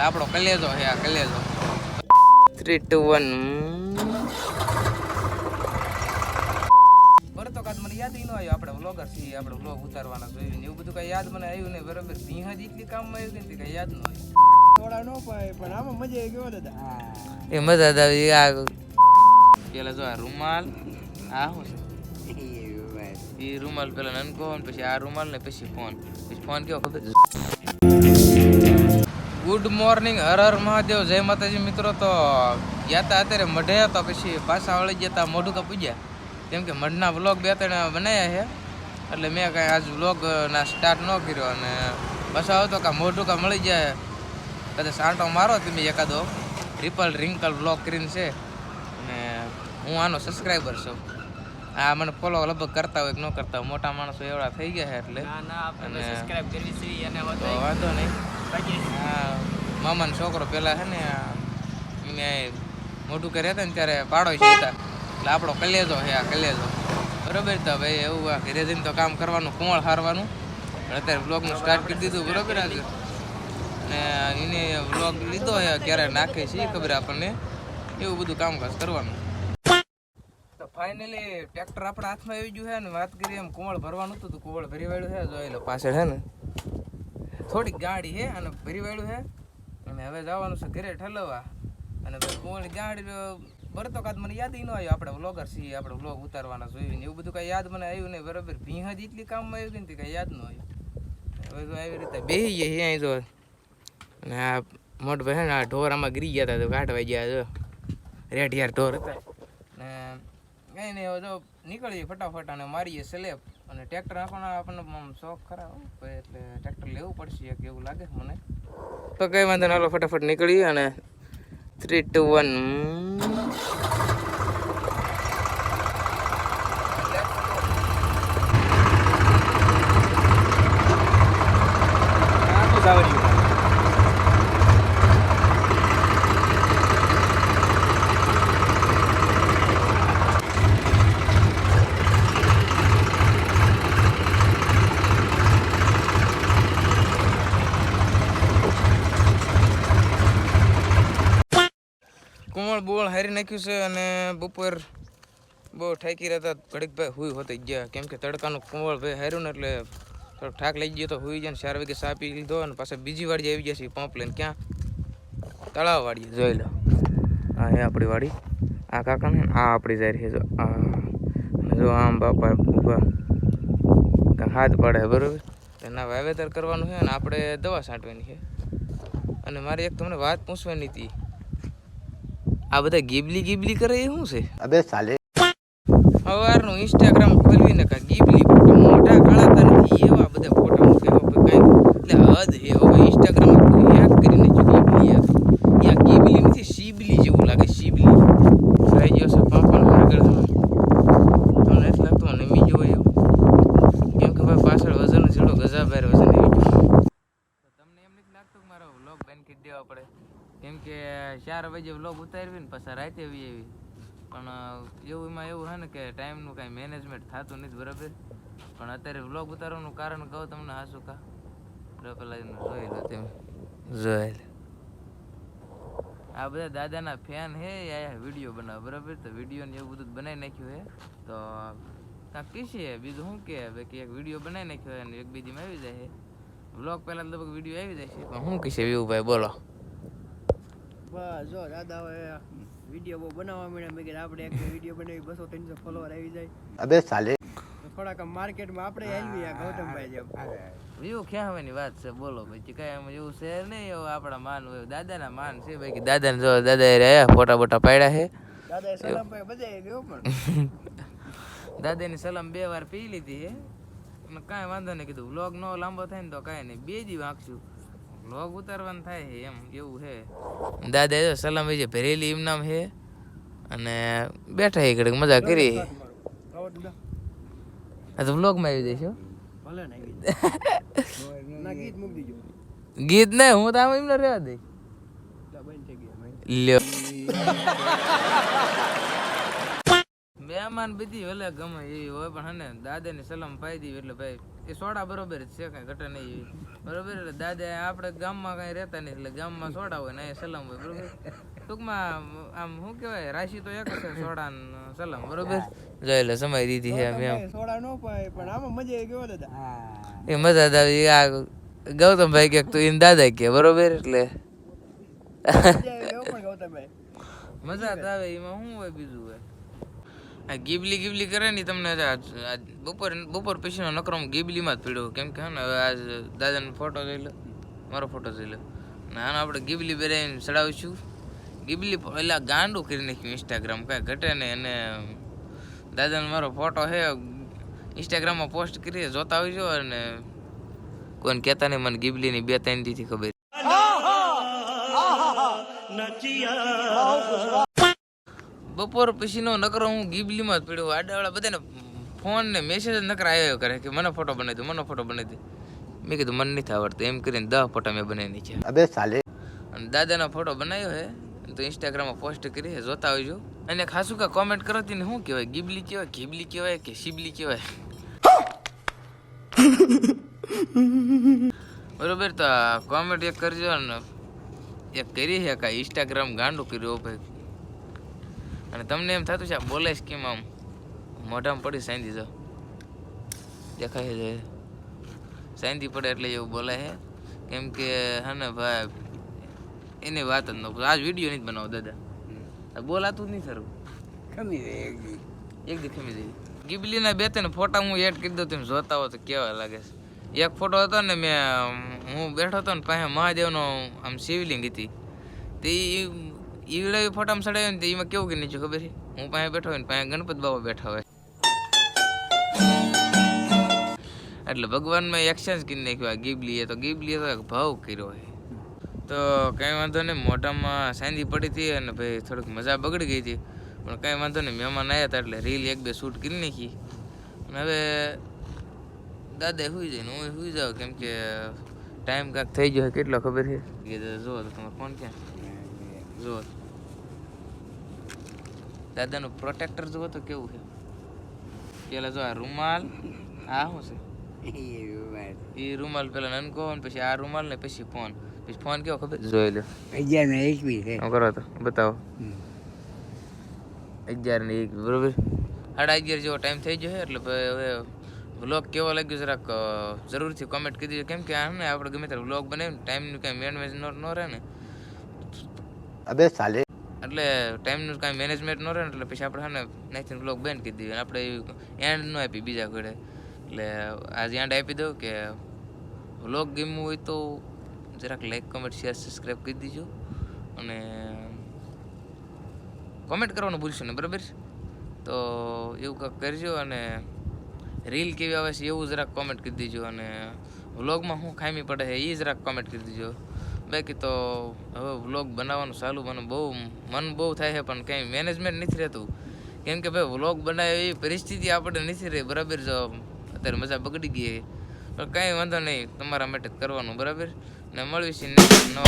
એટલે આપણો કલેજો છે આ કલેજો. થ્રી ટુ વન બરો તો કાદ મને યાદ ય ન આવ્યો આપણે વ્લોગર છીએ આપણે વ્લોગ ઉતારવાના જોઈએ ને એવું બધું કઈ યાદ મને આવ્યું નહીં બરાબર? સિંહ જ એટલી કામમાં આવ્યું કે કઈ યાદ ન આવ્યું. થોડા નો પાય પણ આમાં મજા આવી ગયો દાદા. એ મજા આવી આ પેલા જો આ રૂમાલ આ શું છે? એ રૂમાલ પેલા નનકો પછી આ રૂમાલ ને પછી ફોન. પછી ફોન કેવો ખબર? Good morning Har Har Mahadev. જય માતાજી મિત્રો. તો ગયા તા અત્યારે મઢે તો પછી પાછા વળી ગયા તા મોઢું કા પૂજ્યા. કેમ કે મઢના વ્લોગ બે ત્રણ બનાવ્યા છે. એટલે મેં કાંઈ આજ વ્લોગના સ્ટાર્ટ ન કર્યો અને પાછા આવતો કાં મોઢું કાં મળી જાય. કદાચ સાંટો મારો તમે એકાદો. ટ્રિપલ રિંકલ બ્લોક કરીને છે. અને હું આનો સબસ્ક્રાઈબર છું. આ મને ફોલો લગભગ કરતા હોય કે ન કરતા હોય મોટા માણસો એવડા થઈ ગયા છે એટલે. અને- વાંધો નહીં. મામાનો છોકરો પેલા છે ને મોટું કરે હતા ને ત્યારે પાડો છે એટલે આપણો કલેજો છે આ કલેજો. બરોબર તો ભાઈ એવું ઘરે જઈને તો કામ કરવાનું, કુંવળ હારવાનું. અત્યારે બ્લોગનું સ્ટાર્ટ કરી દીધું, બરોબર આજે ને એને વ્લોગ લીધો હે ક્યારે નાખે છે ખબર આપણને. એવું બધું કામકાજ કરવાનું. તો ફાઇનલી ટ્રેક્ટર આપણા હાથમાં આવી ગયું છે ને, વાત કરીએ એમ, કુંવળ ભરવાનું હતું તો કુંવળ ભરી વાળ્યું છે, જોઈ લો પાછળ છે ને. થોડીક ગાડી છે અને ભરી વાળું છે અને હવે જવાનું છે ઘરે ઠલવવા અને કોણ ગાડી ભરતો કાદ મને યાદ ન આવ્યું, આપણે વ્લોગર છીએ, આપણે વ્લોગ ઉતારવાના જોઈએ ને એવું બધું કાંઈ યાદ મને આવ્યું નહીં. બરાબર, ભીહ જ એટલી કામમાં આવ્યું કે ને કાંઈ યાદ ન આવ્યું. હવે તો આવી રીતે બેસી ગયા છે અહીં તો. અને આ મોટ ભાઈ ને, આ ઢોર આમાં ગરી ગયા હતા, તો કાઢવા ગયા જો રેડ યાર ઢોર હતા. ને કંઈ નહીં હવે જો નીકળીએ ફટાફટ અને મારીએ સ્લેબ અને ટ્રેક્ટર આપણને આપણને શોખ ખરા એટલે ટ્રેક્ટર લેવું પડશે એક, એવું લાગે મને. તો કઈ વાંધો હાલો ફટાફટ નીકળીએ અને થ્રી ટુ વન કુંવળ બોળ હારી નાખ્યું છે અને બપોર બહુ ઠાકી રહેતા ઘડીક ભાઈ હુઈ હોતી ગયા. કેમ કે તડકાનું કુંવળ ભાઈ હાર્યું ને એટલે થોડોક ઠાક લઈ ગયો તો હુઈ જાય ને ચાર વાગે સા પી લીધો અને પાછા બીજી વાડી આવી ગયા છે પંપ લઈને. ક્યાં? તળાવ વાડી જોઈ લો. આ એ આપણી વાડી. આ કાકા ને આ આપણી જાય છે જો. આ જો આમ બાપા ઊભા હાથ પાડે, બરોબર? એના વાવેતર કરવાનું છે અને આપણે દવા છાંટવાની છે. અને મારી એક તમને વાત પૂછવાની હતી. આ બધા ગીબલી ગીબલી કરે એ શું છે? અબે સાલે. સવારનું ઇન્સ્ટાગ્રામ ખોલવીને કા ગીબલી? ફોટો મોટા કળાતા નથી એવા બધા ફોટા મૂકે કઈ એટલે હદ હે હવે ઇન્સ્ટાગ્રામ યાદ કરીને જો ગીબલી યાદ. યા ગીબલી નથી શીબલી જેવું લાગે શીબલી. થઈ ગયો છે પાપણ આગળ તમે તમને એટલે લાગતું? મને મી જોવો એવું. કેમ કે ભાઈ પાછળ વજન જેડો ગજા બહાર વજન આવી ગયું. તમને એમ નથી લાગતું કે મારો વ્લોગ બેન કરી દેવા પડે? કેમ કે ચાર વાગે વ્લોગ ઉતારવી ને પછી રાતે આવી. એવી પણ એવું એમાં એવું છે ને કે ટાઈમનું કાંઈ મેનેજમેન્ટ થતું નથી બરાબર? પણ અત્યારે વ્લોગ ઉતારવાનું કારણ કહું તમને હાસું કા? પેલા જોઈ લો તમે. જોઈ લો. આ બધા દાદાના ફેન હે આયા વીડિયો બનાવે બરાબર? તો વીડિયો ને એવું બધું બનાવી નાખ્યું હે. તો કાંઈક કીશે બીજું શું કે હવે કે એક વીડિયો બનાવી નાખ્યો હે અને એક બીજીમાં આવી જાય છે વ્લોગ પહેલાં લગભગ વીડિયો આવી જાય છે. પણ શું કીશે ભાઈ બોલો. બસ જો દાદા હવે વીડિયો બહુ બનાવવા મળ્યા મેં કીધું આપણે એક વીડિયો બનાવી બસો ત્રણસો ફોલોવર આવી જાય. અબે સાલે. થોડાક માર્કેટમાં આપણે આવી આ ગૌતમભાઈ જેમ. એવું ખેવાની વાત છે? બોલો ભાઈ. કઈ એમ એવું છે નહીં એવું આપણા માન હોય દાદાના માન છે ભાઈ કે દાદાને જો દાદા રહ્યા ફોટા બોટા પાડ્યા છે. દાદા સલામભાઈ બધા ગયો પણ. દાદાની સલામ બે વાર પી લીધી હે અને કાંઈ વાંધો નહીં કીધું. વ્લોગ નો લાંબો થાય ને તો કાંઈ નહીં. બે દી વાંચશું વ્લોગ ઉતારવાનું થાય છે એમ એવું છે. દાદા જો સલામ જે ભરેલી એમ નામ છે અને બેઠા એ ઘડીક મજા કરી આ તો વ્લોગમાં આવી જઈશું. ગીત. નહીં હું તો આમ એમને રહેવા દઈ. લ્યો. મહેમાન બધી ભલે ગમે એવી હોય પણ હને દાદાની સલામ પાઈ દીધી એટલે ભાઈ એ સોડા બરોબર જ છે કાંઈ ઘટે નહીં એવી. બરોબર? એટલે દાદા આપણે ગામમાં કાંઈ રહેતા નહીં એટલે ગામમાં સોડા હોય ને અહીંયા સલામ હોય બરોબર? ટૂંકમાં આમ શું કહેવાય રાશિ તો એક છે સોડા સલામ બરોબર? જો એટલે સમય દીધી છે એમ સોડા નો પાય પણ આમાં મજા કેવો ગયો દાદા. એ મજા જ આવી આ ગૌતમભાઈ કે તું એને દાદા કે બરોબર? એટલે મજા આવે એમાં શું હોય બીજું હોય? આ ગીબલી ગીબલી કરે ને તમને આ- આ બપોર બપોર પછીનો નકરો ગીબલીમાં જ પીડ્યો કેમ કે ને આજ દાદાનો ફોટો જોઈ લો. મારો ફોટો જોઈ લો. ને આને આપણે ગીબલી બેરાઈને ચડાવીશું. ગીબલી એટલે ગાંડું કરી નાખ્યું ઇન્સ્ટાગ્રામ કાંઈ ઘટે નહીં. અને દાદાનો મારો ફોટો છે ઇન્સ્ટાગ્રામમાં પોસ્ટ કરી જોતા આવજો અને કોઈને કહેતા નહીં, મને ગીબલીની બે ત્રણ દીથી ખબર. બપોર પછીનો નકરો હું ગીબલીમાં જ પડ્યો. આડાવાળા બધાને ફોન ને મેસેજ જ નકરા આવ્યો કરે કે મને ફોટો બનાવી દે મને ફોટો બનાવી દે. મેં કીધું મને નથી આવડતું. એમ કરીને દહ ફોટા મેં બનાવી છે. અબે સાલે. અને દાદાનો ફોટો બનાવ્યો હે તો ઇન્સ્ટાગ્રામમાં પોસ્ટ કરી હે જોતા આવજો અને ખાસું કા કોમેન્ટ કરો તીને શું કહેવાય? ગીબલી કહેવાય ઘીબલી કહેવાય કે શિબલી કહેવાય? બરોબર તો કોમેન્ટ એક કરજો ને એક કરી હે કાંઈ ઇન્સ્ટાગ્રામ ગાંડું કર્યું ભાઈ. અને તમને એમ થતું છે આ બોલે છે કેમ આમ? મોઢામાં પડી સાંધી જો. દેખાય છે. સાંધી પડે એટલે એવું બોલે છે. કેમ કે હે ને ભાઈ એની વાત જ ન પૂછો. આજ વીડિયો નથી બનાવો દાદા. આ બોલાતું જ નહીં સારું ખમી જાય એક દી. એક દી ખમી જાય ગીબલીના બે ત્રણ ફોટા હું એડ કરી દઉં તમે જોતા હો તો કેવા લાગે છે. એક ફોટો હતો ને મેં હું બેઠો હતો ને પાસે મહાદેવનો આમ શિવલિંગ હતી. તે ઈવડે ફોટામાં ચડાવ્યો ને એમાં કેવું કે નીચે ખબર છે? હું પાસે બેઠો હોય ને પાસે ગણપત બાબા બેઠા હોય. એટલે ભગવાનમાં એક્સચેન્જ કરી નાખ્યું આ ગીબલીએ. તો ગીબલીએ તો ભાવ કર્યો હોય તો કંઈ વાંધો નહીં, મોઢામાં સાંજી પડી હતી અને ભાઈ થોડીક મજા બગડી ગઈ હતી. પણ કાંઈ વાંધો નહીં, મહેમાન આવ્યા હતા એટલે રીલ એક બે શૂટ કરી નાખી. અને હવે દાદા સુઈ જાય ને હું સુઈ જાઉં, કેમ કે ટાઈમ કાંક થઈ ગયો કેટલો ખબર છે? તો તમારો ફોન ક્યાં? જુઓ દાદાનું પ્રોટેક્ટર જુઓ તો કેવું છે? પેલા જો આ રૂમાલ આ શું છે? એ રૂમાલ. પેલા નનકો પછી આ રૂમાલ ને પછી ફોન પછી ફોન કેવો ખબર? જોઈ લો અગિયાર ને એકવીસ છે. કરો તો? બતાવો. અગિયાર ને એક બરોબર? સાડા અગિયાર જેવો ટાઈમ થઈ ગયો છે એટલે હવે વ્લોગ કેવો લાગ્યો જરાક જરૂરથી કોમેન્ટ કરી દીજો. કેમ કે આ ને આપણે ગમે ત્યારે વ્લોગ બનાવીને ટાઈમનું કાંઈ મેનેજમેન્ટ ન રહે ને. અબે સાલે એટલે ટાઈમનું કાંઈ મેનેજમેન્ટ ન રહે ને એટલે પછી આપણે હા ને નેક્સ્ટ વ્લોગ બેન્ડ કરી દઈએ આપણે એન્ડ ન આપી બીજા ઘડે એટલે આજે એન્ડ આપી દઉં કે વ્લોગ ગમ્યું હોય તો જરાક લાઈક કમેન્ટ શેર સબસ્ક્રાઈબ કરી દીજો. અને કોમેન્ટ કરવાનું ભૂલશો ને બરાબર તો એવું કંઈક કરજો અને રીલ કેવી આવે છે એવું જરાક કોમેન્ટ કરી દીજો. અને વ્લોગમાં શું ખામી પડે છે એ જરાક કોમેન્ટ કરી દીજો. બાકી તો હવે વ્લોગ બનાવવાનું ચાલુ મને બહુ મન બહુ થાય છે, પણ કંઈ મેનેજમેન્ટ નથી રહેતું. કેમ કે ભાઈ વ્લોગ બનાવે એવી પરિસ્થિતિ આપણે નથી રહી, બરાબર? જો અત્યારે મજા બગડી ગઈ. પણ કાંઈ વાંધો નહીં, તમારા માટે કરવાનું, બરાબર? ને મળવી છે નવા